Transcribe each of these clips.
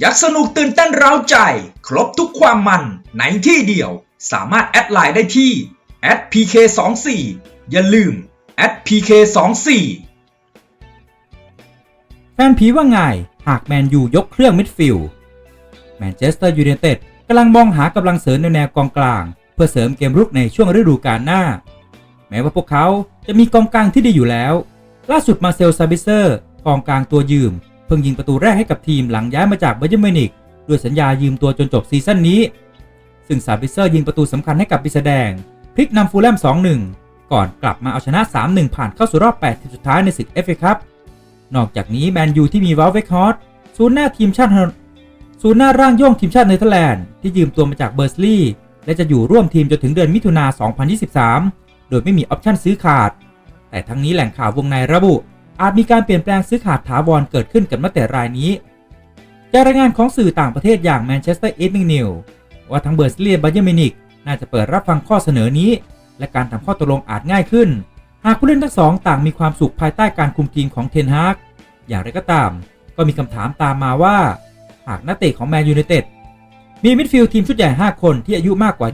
อยากสนุกตื่นเต้นเร้าใจ ครบทุกความมันในที่เดียว สามารถแอดไลน์ได้ที่ @pk24 อย่าลืม @pk24 แฟนผีว่าไง หากแมนยูยกเครื่องมิดฟิลด์แมนเชสเตอร์ยูไนเต็ดกำลังมองหากำลังเสริมในแนวกองกลาง เพื่อเสริมเกมรุกในช่วงฤดูกาลหน้า แม้ว่าพวกเขาจะมีกองกลางที่ดีอยู่แล้ว ล่าสุดมาเซลซาบิเซอร์กองกลางตัวยืม เพิ่งยิงประตูแรกให้กับทีมหลังย้ายมาจากเบอร์เมินิกด้วยสัญญายืมตัวจนจบซีซั่นนี้ ซึ่งซาบิเซอร์ยิงประตูสำคัญให้กับปีแสดงพลิกนำฟูลแลม 2-1 ก่อนกลับมาเอาชนะ 3-1 ผ่านเข้าสู่รอบ 8 ทีมสุดท้ายในศึกเอฟเอคัพนอกจากนี้แมนยูที่มีวาลเวคฮอร์ตศูนย์หน้าทีมชาติฮอลศูนย์หน้าร่างโย่งทีมชาติเนเธอร์แลนด์ที่ยืมตัวมาจากเบอร์สลีย์และจะอยู่ร่วมทีมจนถึงเดือนมิถุนา 2023 โดยไม่มีออปชั่นซื้อขาด แต่ทั้งนี้แหล่งข่าววงในระบุ อาจมีการเปลี่ยนแปลงซื้อขาดถาวรเกิดขึ้นกับนักเตะรายนี้จากรายงานของสื่อต่างประเทศอย่างแมนเชสเตอร์อีฟ n ิงนิวว่าทั้งเบอร์สลียบาเยอร์มินิกน่าจะเปิดรับฟังข้อเสนอนี้ และการทำข้อตกลงอาจง่ายขึ้น หากผู้เล่นทั้งสองต่างมีความสุขภายใต้การคุมทีมของเทนฮากอย่างไรก็ตาม ก็มีคำถามตามมาว่า หากนักเตะของแมนยูไนเต็ดมีมิดฟิลด์ทีมชุดใหญ่ 5 คนที่อายุมากกว่า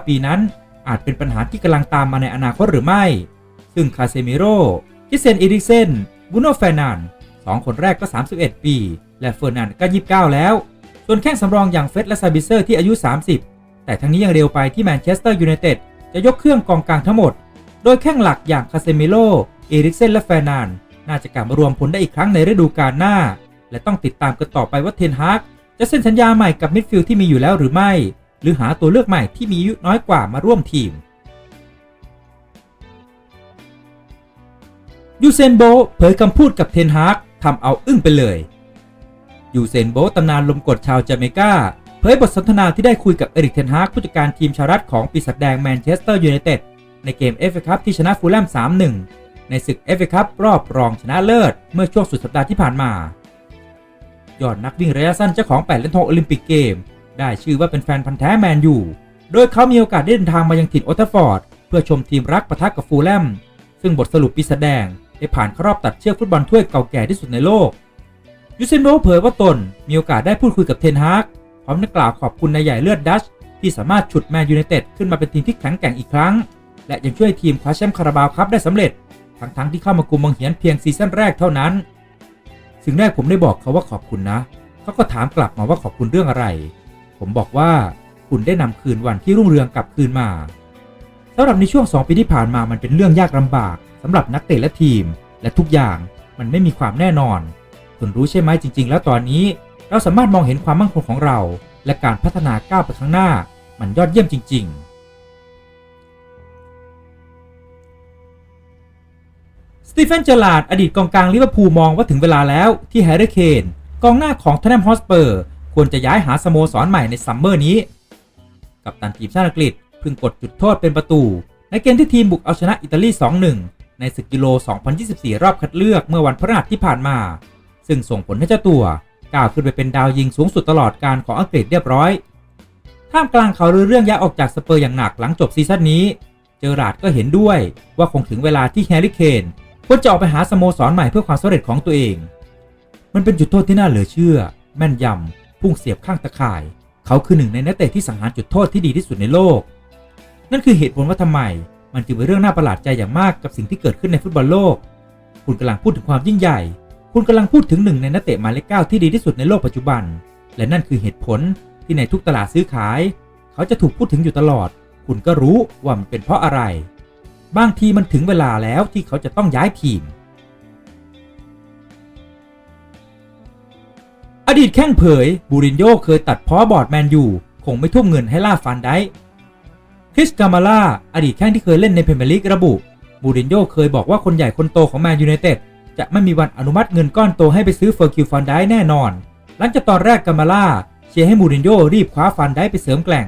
29 ปีนั้น อาจเป็นปัญหาที่กำลังตามมาในอนาคตหรือไม่ ซึ่งคาเซมิโร่กิเซนอีริกเซน บูโนแฟนันสองคนแรกก็ 31 ปี และเฟอร์นันก็ 29 แล้ว ส่วนแข้งสำรองอย่างเฟสและซาบิเซอร์ที่อายุ 30 แต่ทั้งนี้ยังเร็วไปที่แมนเชสเตอร์ยูไนเต็ดจะยกเครื่องกองกลางทั้งหมด โดยแข้งหลักอย่างคาเซมิโร่เอริกเซนและแฟนันน่าจะกลับมารวมผลได้อีกครั้งในฤดูกาลหน้า และต้องติดตามกันต่อไปว่าเทนฮากจะเซ็นสัญญาใหม่กับมิดฟิลด์ที่มีอยู่แล้วหรือไม่ หรือหาตัวเลือกใหม่ที่มีอายุน้อยกว่ามาร่วมทีม ยูเซนโบเผยคำพูดกับเทนฮากทำเอาอึ้งไปเลยยูเซนโบตำนานลมกดชาวจาเมกาเผยบทสนทนาที่ได้คุยกับเอริกเทนฮากผู้จัดการทีมชาวรัฐของปีศาจแดงแมนเชสเตอร์ยูไนเต็ดในเกมเอฟเอคัพที่ชนะฟูลแลม 3-1 ในศึก FA คัพรอบรองชนะเลิศ เมื่อช่วงสุดสัปดาห์ที่ผ่านมา ยอดนักวิ่งระยะสั้นเจ้าของ 8เหรียญทองโอลิมปิกเกม ได้ชื่อว่าเป็นแฟนพันธ์แท้แมนยูโดยเขามีโอกาสได้เดินทางมายังถิ่นโอตเทฟอร์ด เพื่อชมทีมรักปะทะกับฟูลแลม ซึ่งบทสรุปปีแสดง ได้ผ่านเข้ารอบตัดเชือกฟุตบอลถ้วยเก่าแก่ที่สุดในโลก ยูเซนโบเผยว่าตนมีโอกาสได้พูดคุยกับเทนฮากพร้อมนักกล่าวขอบคุณนายใหญ่เลือดดัชที่สามารถฉุดแมนยูไนเต็ดขึ้นมาเป็นทีมที่แข็งแกร่งอีกครั้ง และยังช่วยทีมคว้าแชมป์คาราบาวครับได้สำเร็จ ทั้งๆที่เข้ามากุมบังเหียนเพียงซีซั่นแรกเท่านั้น สิ่งแรกผมได้บอกเขาว่าขอบคุณนะเขาก็ถามกลับมาว่าขอบคุณเรื่องอะไร ผมบอกว่าคุณได้นำคืนวันที่รุ่งเรืองกลับคืนมาสำหรับในช่วง 2 ปีที่ผ่านมามันเป็นเรื่องยากลำบาก สำหรับนักเตะและทีม และทุกอย่างมันไม่มีความแน่นอนคุณรู้ใช่ไหมจริง ๆ แล้วตอนนี้ เราสามารถมองเห็นความมั่นคงของเรา และการพัฒนาก้าวไปข้างหน้า มันยอดเยี่ยมจริง ๆ สตีเฟน เจอร์ลาดอดีตกองกลางลิเวอร์พูลมองว่าถึงเวลาแล้วที่แฮร์รี่เคนกองหน้าของทนแนมฮอสเปอร์ ควรจะย้ายหาสโมสรใหม่ในซัมเมอร์นี้ กับตันทีมชาติอังกฤษเพิ่งกดจุดโทษเป็นประตู ในเกมที่ทีมบุกเอาชนะอิตาลี 2-1 ในศึกยูโร2024 รอบคัดเลือกเมื่อวันพฤหัสที่ผ่านมา ซึ่งส่งผลให้เจ้าตัวก้าวขึ้นไปเป็นดาวยิงสูงสุดตลอดการของอังกฤษเรียบร้อย ท่ามกลางข่าวลือเรื่องย้ายออกจากสเปอร์อย่างหนักหลังจบซีซั่นนี้ เจอราดก็เห็นด้วยว่าคงถึงเวลาที่แฮร์รี่เคนควรจะออกไปหาสโมสรใหม่เพื่อความสำเร็จของตัวเอง มันเป็นจุดโทษที่น่าเหลือเชื่อ แม่นยำพุ่งเสียบข้างตะข่าย เขาคือหนึ่งในนักเตะที่สังหารจุดโทษที่ดีที่สุดในโลก นั่นคือเหตุผลว่าทำไม มันจึงเป็นเรื่องน่าประหลาดใจอย่างมากกับสิ่งที่เกิดขึ้นในฟุตบอลโลก คุณกำลังพูดถึงความยิ่งใหญ่ คุณกำลังพูดถึงหนึ่งในนักเตะหมายเลขเก้าที่ดีที่สุดในโลกปัจจุบัน และนั่นคือเหตุผลที่ในทุกตลาดซื้อขาย เขาจะถูกพูดถึงอยู่ตลอด คุณก็รู้ว่ามันเป็นเพราะอะไร บางทีมันถึงเวลาแล้วที่เขาจะต้องย้ายทีม อดีตแข้งเผย บูรินโญ่เคยตัดพ้อบอร์ดแมนยูคงไม่ทุ่มเงินให้ล่าฟันได้ คริสกามาล่าอดีตแข้งที่เคยเล่นในพรเมียร์ลีกระบุบูรินโญ่เคยบอกว่าคนใหญ่คนโตของแมนยูไนเต็ดจะไม่มีวันอนุมัติเงินก้อนโตให้ไปซื้อเฟอร์คิวฟันได้แน่นอน หลังจากตอนแรกกามาล่าเชียร์ให้บูรินโญ่รีบคว้าฟันได้ไปเสริมแกล่ง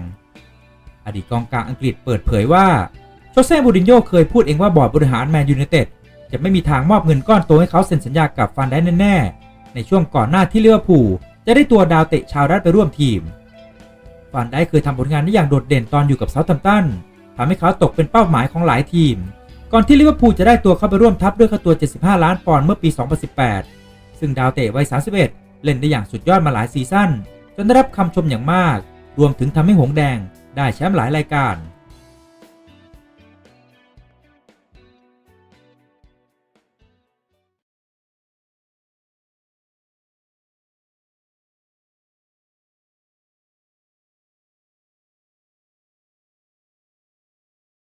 อดีตกองกลางอังกฤษเปิดเผยว่าโจเซ่บูรินโญ่เคยพูดเองว่าบอร์ดบริหารแมนยูไนเต็ดจะไม่มีทางมอบเงินก้อนโตให้เขาเซ็นสัญญากับฟันได้แน่ๆในช่วงก่อนหน้าที่ลิเวอร์พูลจะได้ตัวดาวเตะชาวรัฐไปร่วมทีม ฟันได้เคยทำผลงานได้อย่างโดดเด่นตอนอยู่กับเซาท์แฮมป์ตันทำให้เขาตกเป็นเป้าหมายของหลายทีม ก่อนที่ลิเวอร์พูลจะได้ตัวเข้าไปร่วมทัพด้วยค่าตัว 75 ล้านปอนด์เมื่อปี 2018 ซึ่งดาวเตะวัย 31 เล่นได้อย่างสุดยอดมาหลายซีซั่นจนได้รับคำชมอย่างมาก รวมถึงทำให้หงส์แดงได้แชมป์หลายรายการ